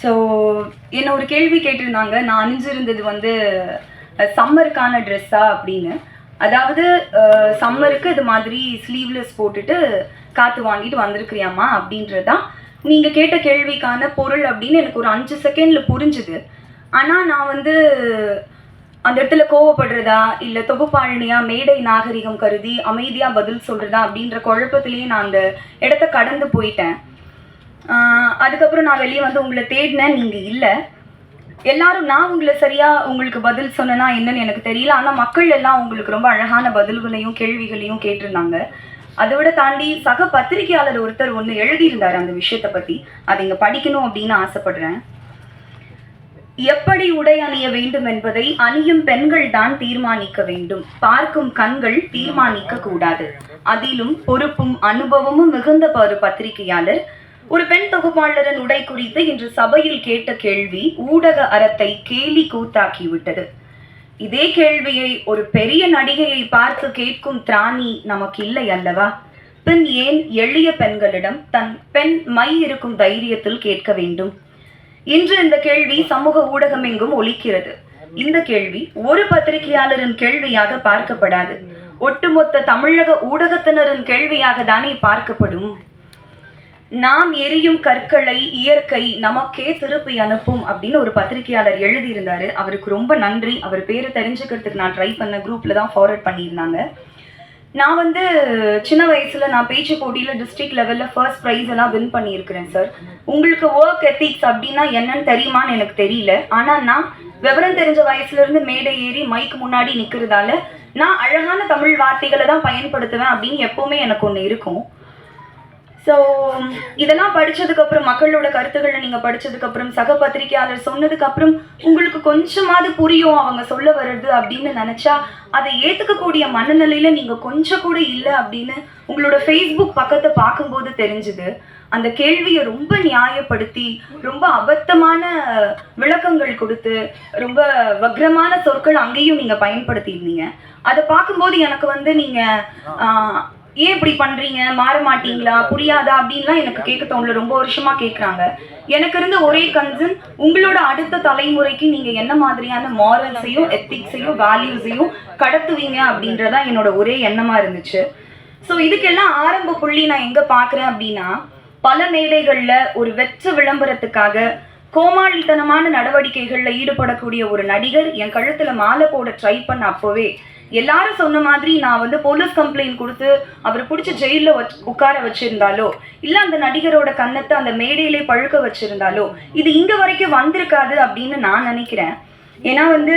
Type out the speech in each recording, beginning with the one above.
So என்ன ஒரு கேள்வி கேட்டிருந்தாங்க நான் அணிஞ்சிருந்தது வந்து சம்மருக்கான ட்ரெஸ்ஸா அப்படின்னு. அதாவது சம்மருக்கு இது மாதிரி ஸ்லீவ்லெஸ் போட்டுட்டு காற்று வாங்கிட்டு வந்திருக்கிறியாமா அப்படின்றதான் நீங்கள் கேட்ட கேள்விக்கான பொருள் அப்படின்னு எனக்கு ஒரு அஞ்சு செகண்டில் புரிஞ்சுது. ஆனால் நான் வந்து அந்த இடத்துல கோவப்படுறதா இல்லை தொகுப்பாளினியா மேடை நாகரிகம் கருதி அமைதியாக பதில் சொல்கிறதா அப்படின்ற குழப்பத்திலேயே நான் அந்த இடத்த கடந்து போயிட்டேன். அதுக்கப்புறம் நான் வெளியே வந்து உங்களை தேடினேன் நீங்கள் இல்லை. எல்லாரும் நான் உங்களை சரியாக உங்களுக்கு பதில் சொன்னேன்னா என்னன்னு எனக்கு தெரியல. ஆனால் மக்கள் எல்லாம் உங்களுக்கு ரொம்ப அழகான பதில்களையும் கேள்விகளையும் கேட்டிருந்தாங்க. அதை விட தாண்டி சக பத்திரிகையாளர் ஒருத்தர் ஒன்று எழுதியிருந்தார் அந்த விஷயத்தை பற்றி அதை இங்கே படிக்கணும் அப்படின்னு ஆசைப்படுறேன். எப்படி உடை அணிய வேண்டும் என்பதை அணியும் பெண்கள் தான் தீர்மானிக்க வேண்டும். பார்க்கும் கண்கள் தீர்மானிக்க கூடாது. அதிலும் பொறுப்பும் அனுபவமும் மிகுந்த ஒரு பத்திரிகையாளர். ஒரு பெண் தொகுப்பாளரின் உடை குறித்து இன்று சபையில் கேட்ட கேள்வி ஊடக அறத்தை கேலி கூத்தாக்கிவிட்டது. இதே கேள்வியை ஒரு பெரிய நடிகையை பார்த்து கேட்கும் திராணி நமக்கு இல்லை அல்லவா? பின் ஏன் எளிய பெண்களிடம் தன் பெண் மை இருக்கும் தைரியத்தில் கேட்க வேண்டும்? இன்று இந்த கேள்வி சமூக ஊடகம் எங்கும் ஒலிக்கிறது. இந்த கேள்வி ஒரு பத்திரிகையாளரின் கேள்வியாக பார்க்கப்படாது. ஒட்டுமொத்த தமிழக ஊடகத்தினரின் கேள்வியாக தானே பார்க்கப்படும்? நாம் எரியும் கற்களை இயற்கை நமக்கே திருப்பி அனுப்பும் அப்படின்னு ஒரு பத்திரிகையாளர் எழுதியிருந்தாரு. அவருக்கு ரொம்ப நன்றி. அவர் பேரை தெரிஞ்சுக்கிறதுக்கு நான் ட்ரை பண்ண குரூப்ல தான் ஃபார்வர்ட் பண்ணியிருந்தாங்க. நான் வந்து சின்ன வயசுல நான் பேச்சு போட்டியில டிஸ்ட்ரிக்ட் லெவல்ல ஃபர்ஸ்ட் ப்ரைஸ் எல்லாம் வின் பண்ணியிருக்கிறேன் சார் உங்களுக்கு ஒர்க் எத்திக்ஸ் அப்படின்னா என்னன்னு தெரியுமான்னு எனக்கு தெரியல. ஆனா நான் விவரம் தெரிஞ்ச வயசுல இருந்து மேடை ஏறி மைக் முன்னாடி நிக்கிறதால நான் அழகான தமிழ் வார்த்தைகளை தான் பயன்படுத்துவேன் அப்படின்னு எப்பவுமே எனக்கு ஒன்று இருக்கும். ஸோ um, இதெல்லாம் படித்ததுக்கப்புறம் மக்களோட கருத்துக்களை நீங்கள் படித்ததுக்கப்புறம் சக பத்திரிகையாளர் சொன்னதுக்கப்புறம் உங்களுக்கு கொஞ்சமாவது புரியும் அவங்க சொல்ல வர்றது அப்படின்னு நினச்சா அதை ஏற்றுக்கக்கூடிய மனநிலையில் நீங்கள் கொஞ்சம் கூட இல்லை அப்படின்னு உங்களோட ஃபேஸ்புக் பக்கத்தை பார்க்கும்போது தெரிஞ்சுது. அந்த கேள்வியை ரொம்ப நியாயப்படுத்தி ரொம்ப அபத்தமான விளக்கங்கள் கொடுத்து ரொம்ப வக்ரமான சொற்கள் அங்கேயும் நீங்கள் பயன்படுத்தியிருந்தீங்க. அதை பார்க்கும்போது எனக்கு வந்து நீங்கள் ஏன் இப்படி பண்றீங்க? மாற மாட்டீங்களா? புரியாதா? அப்படின்லாம் எனக்கு கேட்க தோணல ரொம்ப வருஷமா கேட்குறாங்க எனக்கு இருந்த ஒரே கன்சர்ன் உங்களோட அடுத்த தலைமுறைக்கு நீங்க என்ன மாதிரியான மாரல்ஸையும் எத்திக்ஸையும் வேல்யூஸையும் கடத்துவீங்க அப்படின்றதா என்னோட ஒரே எண்ணமா இருந்துச்சு. ஸோ இதுக்கெல்லாம் ஆரம்ப புள்ளி நான் எங்க பார்க்குறேன் அப்படின்னா பல மேடைகள்ல ஒரு வெற்ற விளம்பரத்துக்காக கோமாளித்தனமான நடவடிக்கைகள்ல ஈடுபடக்கூடிய ஒரு நடிகர் என் கழுத்துல மாலை போட ட்ரை பண்ண அப்போவே எல்லாரும் சொன்ன மாதிரி நான் வந்து போலீஸ் கம்ப்ளைண்ட் கொடுத்து அவரை பிடிச்சி ஜெயிலில் வச்சு உட்கார வச்சிருந்தாலோ இல்லை அந்த நடிகரோட கன்னத்தை அந்த மேடையிலே பழுக்க வச்சிருந்தாலோ இது இங்கே வரைக்கும் வந்திருக்காது அப்படின்னு நான் நினைக்கிறேன். ஏன்னா வந்து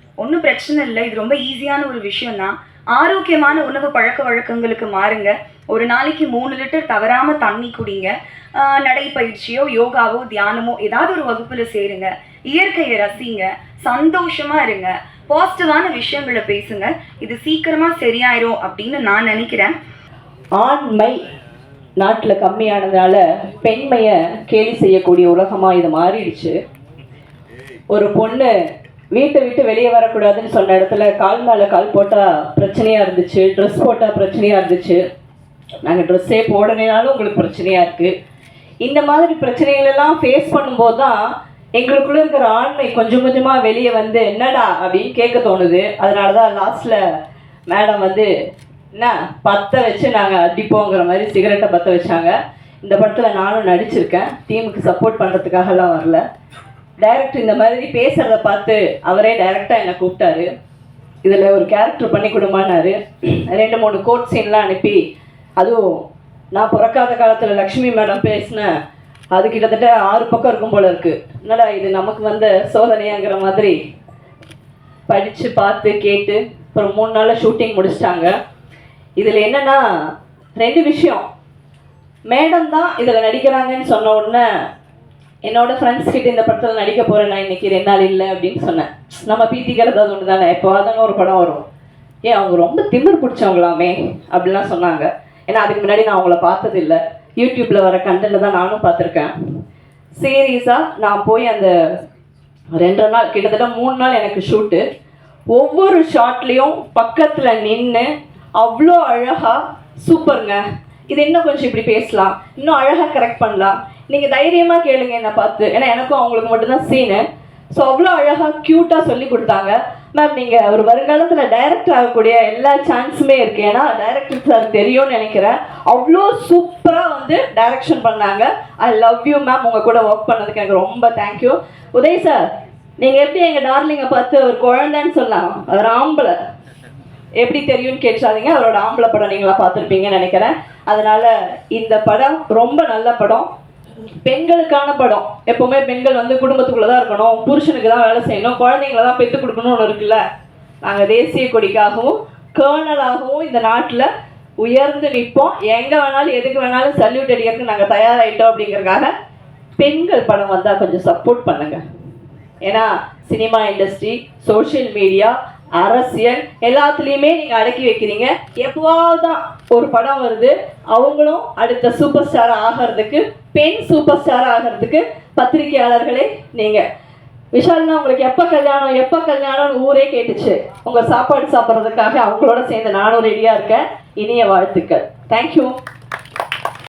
ஒன்றும் பிரச்சனை இல்லை. இது ரொம்ப ஈஸியான ஒரு விஷயம் தான் ஆரோக்கியமான உணவு பழக்க வழக்கங்களுக்கு மாறுங்க. ஒரு நாளைக்கு மூணு லிட்டர் தவறாமல் தண்ணி குடிங்க. நடைப்பயிற்சியோ யோகாவோ தியானமோ ஏதாவது ஒரு வகுப்பில் சேருங்க. இயற்கையை ரசிங்க. சந்தோஷமாக இருங்க. பாசிட்டிவான விஷயங்களை பேசுங்க. இது சீக்கிரமாக சரியாயிரும் அப்படின்னு நான் நினைக்கிறேன். ஆண்மை நாட்டில் கம்மியானதுனால பெண்மையை கேலி செய்யக்கூடிய உலகமாக இது மாறிடுச்சு. ஒரு பொண்ணு வீட்டை விட்டு வெளியே வரக்கூடாதுன்னு சொன்ன இடத்துல கால் மேலே கால் போட்டால் பிரச்சனையாக இருந்துச்சு ட்ரெஸ் போட்டால் பிரச்சனையாக இருந்துச்சு. நாங்கள் ட்ரெஸ்ஸே போடலைனாலும் உங்களுக்கு பிரச்சனையாக இருக்குது இந்த மாதிரி பிரச்சனைகளெல்லாம் ஃபேஸ் பண்ணும்போது தான் எங்களுக்குள்ளே இருக்கிற ஆண்மை கொஞ்சம் கொஞ்சமாக வெளியே வந்து என்னடா? அப்படின்னு கேட்க தோணுது. அதனால தான் லாஸ்ட்டில் மேடம் வந்து என்ன பற்ற வச்சு நாங்கள் அடிப்போங்கிற மாதிரி சிகரெட்டை பற்ற வச்சாங்க. இந்த படத்தில் நானும் நடிச்சிருக்கேன். டீமுக்கு சப்போர்ட் பண்ணுறதுக்காகலாம் வரல. டைரக்டர் இந்த மாதிரி பேசுகிறத பார்த்து அவரே டைரெக்டாக என்னை கூப்பிட்டாரு. இதில் ஒரு கேரக்டர் பண்ணி கொடுமானாரு ரெண்டு மூணு கோட் சீன்லாம் அனுப்பி அதுவும் நான் பிறக்காத காலத்தில் லக்ஷ்மி மேடம் பேசினேன் அது கிட்டத்தட்ட ஆறு பக்கம் இருக்கும் போல இருக்கு. என்னடா இது நமக்கு வந்த சோதனையாங்கிற மாதிரி படித்து பார்த்து கேட்டு அப்புறம் மூணு நாளில் ஷூட்டிங் முடிச்சிட்டாங்க. இதில் என்னென்னா ரெண்டு விஷயம். மேடம் தான் இதில் நடிக்கிறாங்கன்னு சொன்ன உடனே என்னோட ஃப்ரெண்ட்ஸ் கிட்ட இந்த படத்தில் நடிக்க போகிறேன் நான் இன்னைக்கு ரெண்டு நாள் இல்லை அப்படின்னு சொன்னேன். நம்ம பீத்திக்கிறது அது ஒன்று தானே இப்போ தானே ஒரு படம் வரும். ஏன் அவங்க ரொம்ப திமிர் பிடிச்சவங்களாமே அப்படிலாம் சொன்னாங்க. ஏன்னா அதுக்கு முன்னாடி நான் அவங்கள பார்த்ததில்லை. யூடியூப்பில் வர கண்டென்ட் தான் நானும் பார்த்துருக்கேன். சீரியஸாக நான் போய் அந்த ரெண்டு நாள் கிட்டத்தட்ட மூணு நாள் எனக்கு ஷூட்டு ஒவ்வொரு ஷாட்லேயும் பக்கத்தில் நின்று அவ்வளோ அழகாக சூப்பருங்க இது இன்னும் கொஞ்சம் இப்படி பேசலாம். இன்னும் அழகாக கரெக்ட் பண்ணலாம். நீங்கள் தைரியமாக கேளுங்க என்னை பார்த்து. ஏன்னா எனக்கும் அவங்களுக்கு மட்டும்தான் சீனு ஸோ அவ்வளோ அழகாக க்யூட்டாக சொல்லி கொடுத்தாங்க. மேம் நீங்கள் ஒரு வருங்காலத்தில் டைரக்டர் ஆகக்கூடிய எல்லா சான்ஸுமே இருக்குது ஏன்னா டைரக்டர் சார் தெரியும்னு நினைக்கிறேன். அவ்வளோ சூப்பராக வந்து டைரக்ஷன் பண்ணாங்க. ஐ லவ் யூ மேம் உங்கள் கூட ஒர்க் பண்ணதுக்கு எனக்கு ரொம்ப தேங்க்யூ உதய் சார் நீங்கள் எப்படி எங்கள் டார்லிங்கை பார்த்து ஒரு குழந்தைன்னு சொல்லலாம்? அவர் ஆம்பளை. எப்படி தெரியும்னு கேட்காதீங்க. அவரோட ஆம்பளை படம் நீங்களாம் பார்த்துருப்பீங்கன்னு நினைக்கிறேன். அதனால் இந்த படம் ரொம்ப நல்ல படம். பெண்களுக்கான படம். எப்பவுமே பெண்கள் வந்து குடும்பத்துக்குள்ள தான் இருக்கணும். புருஷனுக்கு தான் வேலை செய்யணும். குழந்தைங்கள தான் பெற்று கொடுக்கணும்னு ஒன்று இருக்குல்ல? நாங்கள் தேசிய கொடிக்காகவும் கேர்னலாகவும் இந்த நாட்டில் உயர்ந்து நிற்போம். எங்கே வேணாலும் எதுக்கு வேணாலும் சல்யூட் அடிக்கிறதுக்கு நாங்கள் தயாராகிட்டோம் அப்படிங்கறதுக்காக பெண்கள் படம் வந்தால் கொஞ்சம் சப்போர்ட் பண்ணுங்க. ஏன்னா சினிமா இண்டஸ்ட்ரி சோஷியல் மீடியா அரசியல் எல்லாத்துலேயுமே நீங்கள் அடக்கி வைக்கிறீங்க. எப்போவாவது தான் ஒரு படம் வருது அவங்களும் அடுத்த சூப்பர் ஸ்டார் ஆகிறதுக்கு பெண் சூப்பர் ஸ்டார் ஆகிறதுக்கு பத்திரிகையாளர்களே நீங்கள் விஷால்னா உங்களுக்கு எப்போ கல்யாணம் எப்போ கல்யாணம்னு ஊரே கேட்டுச்சு. உங்கள் சாப்பாடு சாப்பிட்றதுக்காக அவங்களோட சேர்ந்து நானும் ரெடியாக இருக்கேன். இனிய வாழ்த்துக்கள். தேங்க்யூ